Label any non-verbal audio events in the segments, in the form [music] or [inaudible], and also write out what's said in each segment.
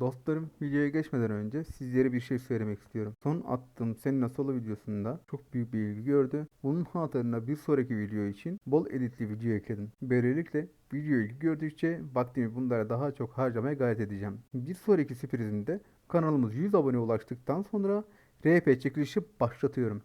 Dostlarım videoya geçmeden önce sizlere bir şey söylemek istiyorum. Son attığım Seninle Solo videosunda çok büyük bir ilgi gördü. Bunun hatırına bir sonraki video için bol editli video ekledim. Böylelikle video ilgi gördükçe vaktimi bunlara daha çok harcamaya gayret edeceğim. Bir sonraki sürprizimde kanalımız 100 abone ulaştıktan sonra RP çekilişi başlatıyorum.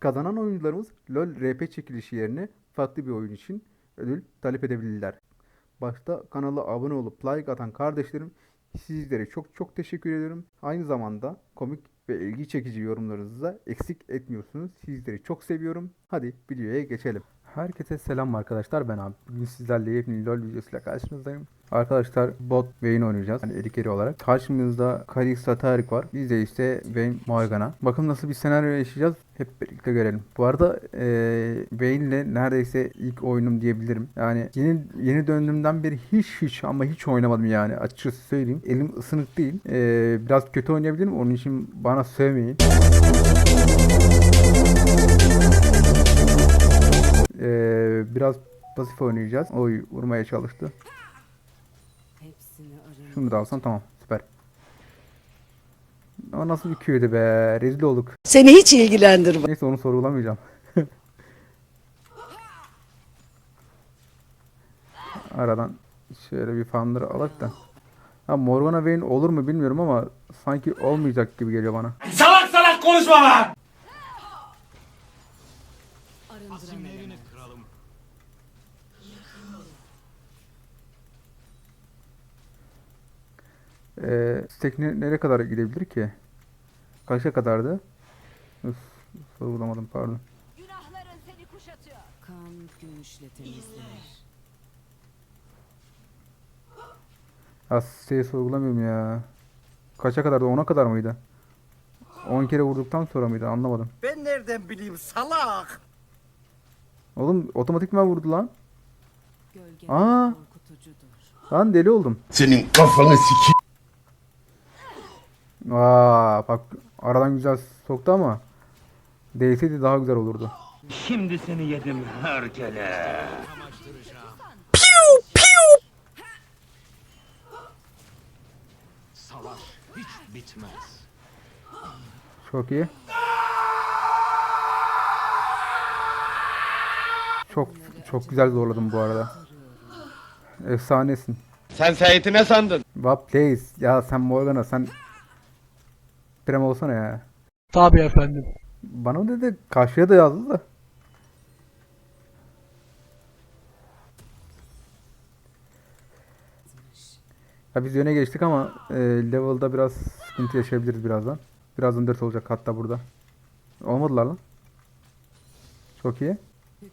Kazanan oyuncularımız LoL RP çekilişi yerine farklı bir oyun için ödül talep edebilirler. Başta kanala abone olup like atan kardeşlerim sizlere çok çok teşekkür ediyorum. Aynı zamanda komik ve ilgi çekici yorumlarınızı da eksik etmiyorsunuz. Sizleri çok seviyorum. Hadi videoya geçelim. Herkese selam arkadaşlar ben abi. Bugün sizlerle yepyeni LoL videosuyla karşınızdayım. Arkadaşlar bot Vayne oynayacağız. Hani erik eri olarak. Karşımızda Kalista Tarık var. Biz de işte Vayne Morgana. Bakın nasıl bir senaryo yaşayacağız. Hep birlikte görelim. Bu arada eee Vayne neredeyse ilk oyunum diyebilirim. Yani yeni yeni döndüğümden beri hiç hiç ama hiç oynamadım yani. Açıkçası söyleyeyim. Elim ısınık değil. Eee, biraz kötü oynayabilirim. Onun için bana sövmeyin. Eee, biraz pasif oynayacağız. Oy vurmaya çalıştı. Şunu da alsam tamam süper. Ama nasıl bir Q'ydu be rezil olduk. Seni hiç ilgilendirmez. Neyse onu sorgulamayacağım. [laughs] Aradan şöyle bir fanları alak da. Ha Morgana Vayne olur mu bilmiyorum ama sanki olmayacak gibi geliyor bana. Salak salak konuşma lan! Ee, stack ne- nereye kadar gidebilir ki? Kaça kadardı? Üf, sorgulamadım pardon. Günahların seni kuşatıyor. Kan gümüşle temizlenir. Ya siteyi sorgulamıyorum ya. Kaça kadardı? 10'a kadar mıydı? 10 kere vurduktan sonra mıydı? Anlamadım. Ben nereden bileyim salak? Oğlum otomatikman vurdu lan. Gölge Aa! korkutucudur. Lan deli oldum. Senin kafanı siki. Aa bak aradan güzel soktu ama değseydi daha güzel olurdu. Şimdi seni yedim herkele. Savaş hiç bitmez. Çok iyi. Çok çok güzel zorladım bu arada. Efsanesin. Sen Seyit'i ne sandın? Vap plays. Ya sen Morgana sen Prem olsana ya. Tabii efendim. Bana dedi karşıya da yazdı da. Ya biz öne geçtik ama e, level'da biraz sıkıntı yaşayabiliriz birazdan. Birazdan 4 olacak hatta burada. Olmadılar lan. Çok iyi.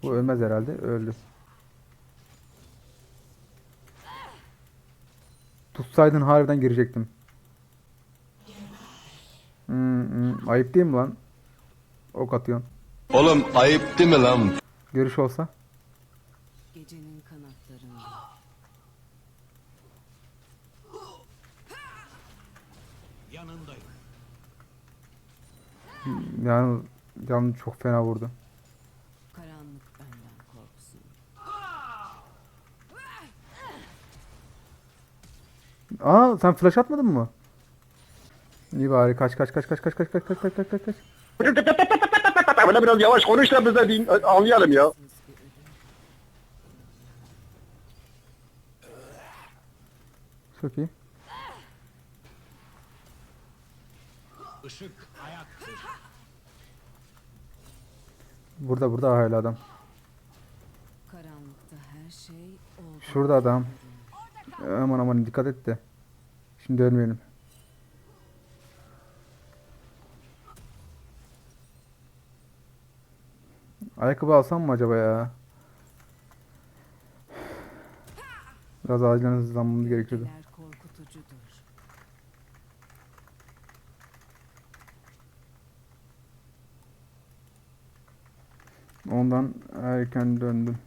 Bu ölmez herhalde. Öldü. Tutsaydın harbiden girecektim. Hmm, hmm. Ayıp değil mi lan? Ok atıyorsun. Oğlum ayıp değil mi lan? Görüş olsa. Gecenin kanatlarında. Yanındayım. Yani canım çok fena vurdu. Karanlık benden korksun. Aa sen flash atmadın mı? İyi bari kaç kaç kaç kaç kaç kaç kaç kaç kaç kaç kaç kaç. Böyle biraz yavaş konuş da biz de din- anlayalım ya. Çok iyi. Işık hayattır. Burada burada hala adam. Karanlıkta her şey oldu. Şurada adam. Aman aman dikkat et de. Şimdi ölmeyelim. Ayakkabı alsam mı acaba ya? Biraz acilen hızlanmamız gerekiyordu. Ondan erken döndüm.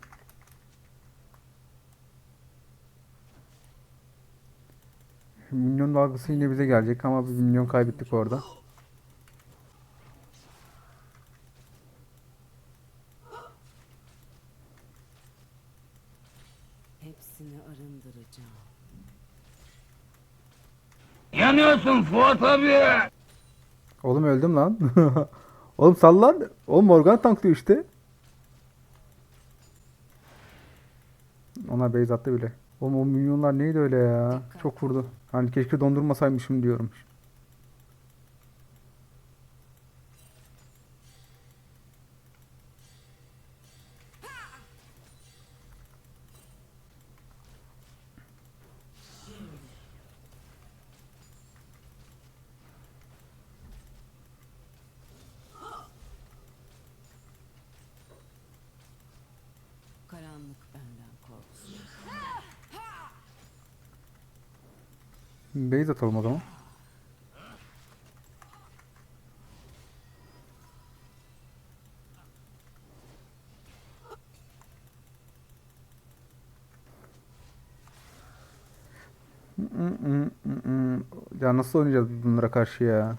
Minyon dalgası yine bize gelecek ama bir minyon kaybettik orada. Hepsini arındıracağım. Yanıyorsun Fuat abi. Oğlum öldüm lan. [laughs] Oğlum sal lan. Oğlum Morgan tanklıyor işte. Ona base attı bile. Oğlum o milyonlar neydi öyle ya? Çok vurdu. Hani keşke dondurmasaymışım diyorum. Karanlık benden korksun. Base atalım o zaman. Ya nasıl oynayacağız bunlara karşı ya?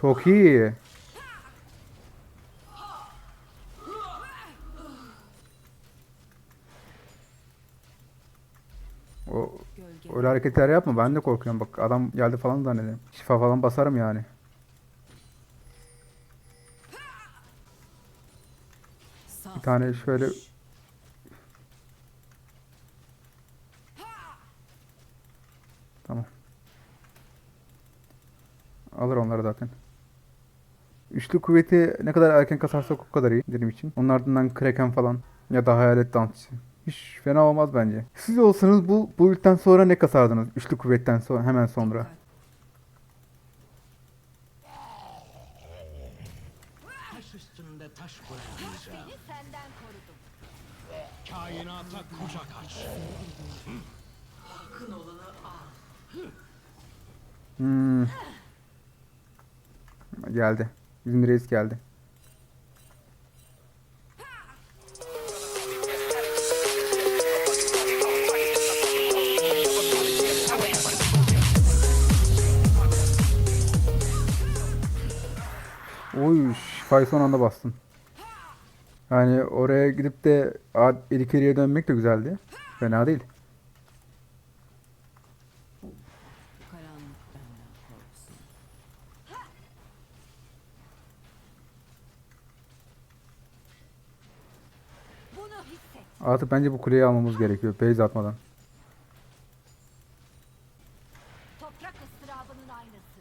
Çok iyi. O öyle hareketler yapma. Ben de korkuyorum. Bak adam geldi falan zannederim. Şifa falan basarım yani. Bir tane şöyle Tamam. Alır onları zaten. Üçlü kuvveti ne kadar erken kasarsak o kadar iyi benim için. Onun ardından Kraken falan ya da Hayalet Dansçı. Hiç fena olmaz bence. Siz olsanız bu bu ilkten sonra ne kasardınız? Üçlü kuvvetten sonra hemen sonra. Taş üstünde taş bırakmayacağım. Senden korudum. Kainata kucak aç. Hmm. Geldi. Bizim reis geldi. Oy, şifayı son anda bastın. Yani oraya gidip de Elikeri'ye dönmek de güzeldi. Fena değil. Artık bence bu kuleyi almamız gerekiyor. Base atmadan. Toprak ıstırabının aynası.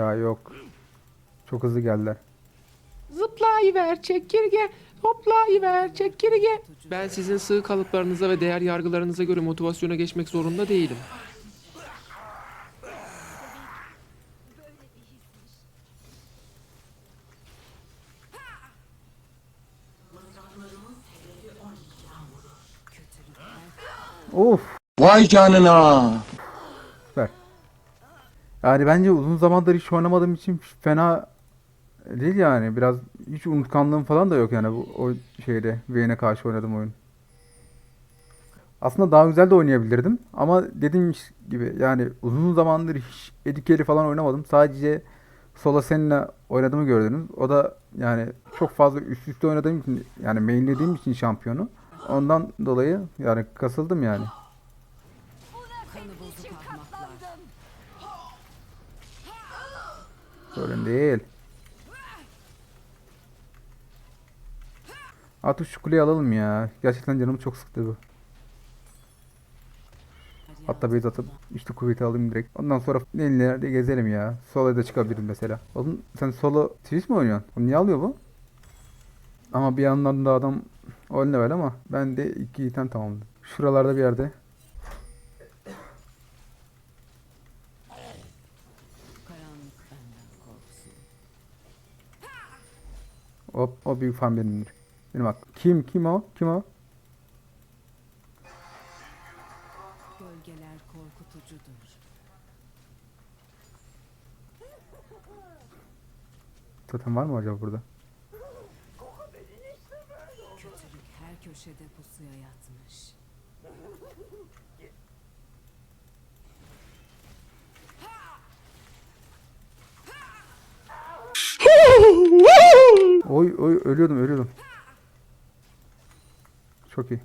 Ya yok. Çok hızlı geldiler. Zıplayıver çekirge, hoplayıver çekirge. Ben sizin sığ kalıplarınıza ve değer yargılarınıza göre motivasyona geçmek zorunda değilim. Of. Vay canına. Süper. Yani bence uzun zamandır hiç oynamadığım için fena değil yani. Biraz hiç unutkanlığım falan da yok yani bu o şeyde Vayne'e karşı oynadığım oyun. Aslında daha güzel de oynayabilirdim ama dediğim gibi yani uzun zamandır hiç Edikeri falan oynamadım. Sadece Sola seninle oynadığımı gördünüz. O da yani çok fazla üst üste oynadığım için yani mainlediğim için şampiyonu. Ondan dolayı yani kasıldım yani. Sorun değil. Artık şu kuleyi alalım ya. Gerçekten canımı çok sıktı bu. Hatta base atıp işte kuvveti alayım direkt. Ondan sonra nelerde gezelim ya. Solo'ya da çıkabilirim mesela. Oğlum sen solo Twitch mi oynuyorsun? Oğlum niye alıyor bu? Ama bir yandan da adam 10 level ama ben de 2 item tamamladım. Şuralarda bir yerde. Hop o büyük fan benimdir. Benim bak. Kim? Kim o? Kim o? Gölgeler korkutucudur. Totem var mı acaba burada? Kötülük her köşede pusuya yatmış. Oy oy ölüyordum ölüyordum. Çok iyi.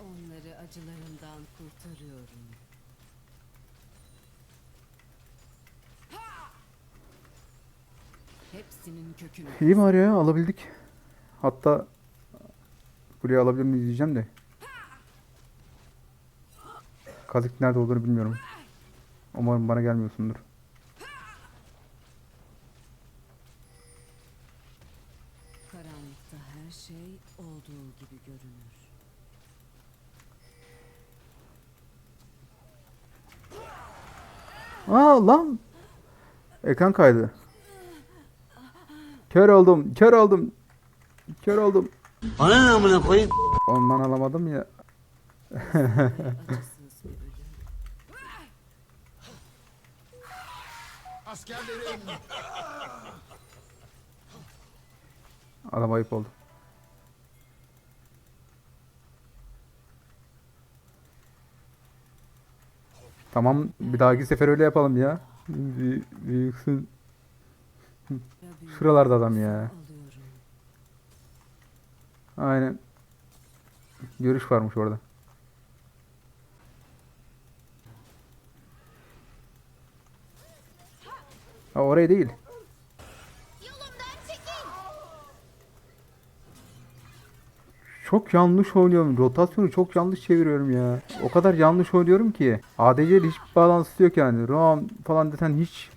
Onları acılarından kurtarıyorum. Hepsinin kökünü İyi bari ya alabildik. Hatta buraya alabilir miyiz diyeceğim de. Kazık nerede olduğunu bilmiyorum. Umarım bana gelmiyorsundur. karanlıkta her şey olduğu gibi görünür. Aa lan. Ekran kaydı. Kör oldum, kör oldum. Kör oldum. Bana ne amına koyayım? Ondan alamadım ya. Adam ayıp oldu. Tamam bir dahaki sefer öyle yapalım ya. Büyüksün. Şuralarda adam ya. Aynen. Görüş varmış orada. Ha oraya değil. Çok yanlış oynuyorum. Rotasyonu çok yanlış çeviriyorum ya. O kadar yanlış oynuyorum ki. ADC ile hiçbir bağlantısı yok yani. Roam falan desen hiç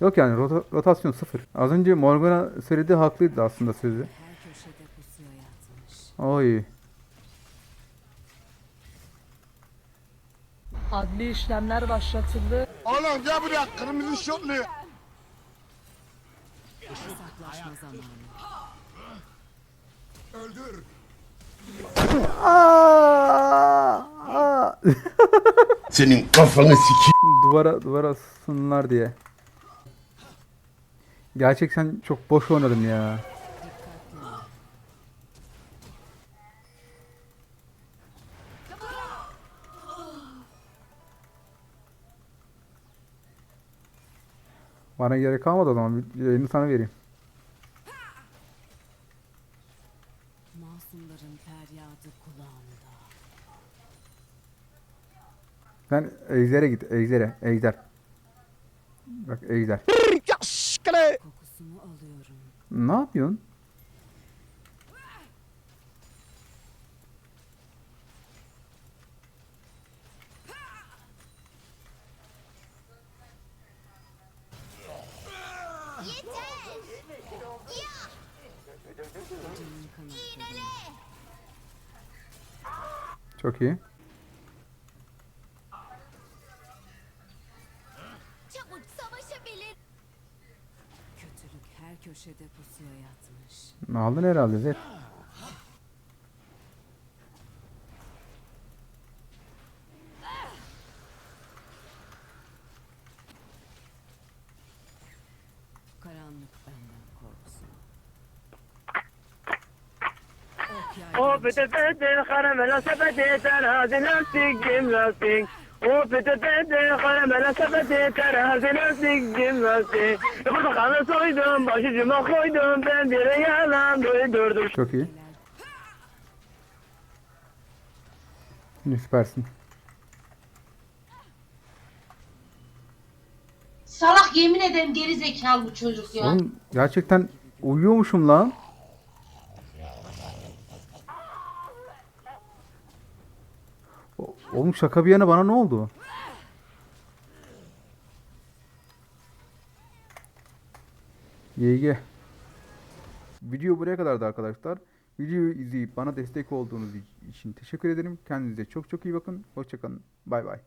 yok yani. Rota- rotasyon sıfır. Az önce Morgana söyledi haklıydı aslında sözü. Her köşede pusuya yatmış. Oy. Adli işlemler başlatıldı. Oğlum gel buraya kırmızı şortlu. Zamanı. Senin kafanı siki. duvara duvara sunlar diye. Gerçekten çok boş oynadım ya. Bana gerek kalmadı o zaman. Yayını sana vereyim. Sen Ejder'e git. Ejder'e. Ejder. Bak Ejder. Kokusunu alıyorum. Ne yapıyorsun? Çok iyi. Köşede pusuya yatmış. Aldın herhalde Zed. Karanlık benden korksun. Ok O yaygın pete pete karamela sepeti terazi lastik cim lastik O pete pete karamela sepeti terazi lastik cim lastik Portakalı soydum başucuma koydum ben bir yalan duydurdum Çok iyi. Süpersin. Salak yemin ederim geri zekalı bu çocuk ya. Oğlum gerçekten uyuyormuşum lan. Oğlum şaka bir yana bana ne oldu? YG. Video buraya kadardı arkadaşlar. Videoyu izleyip bana destek olduğunuz için teşekkür ederim. Kendinize çok çok iyi bakın. Hoşçakalın. Bay bay.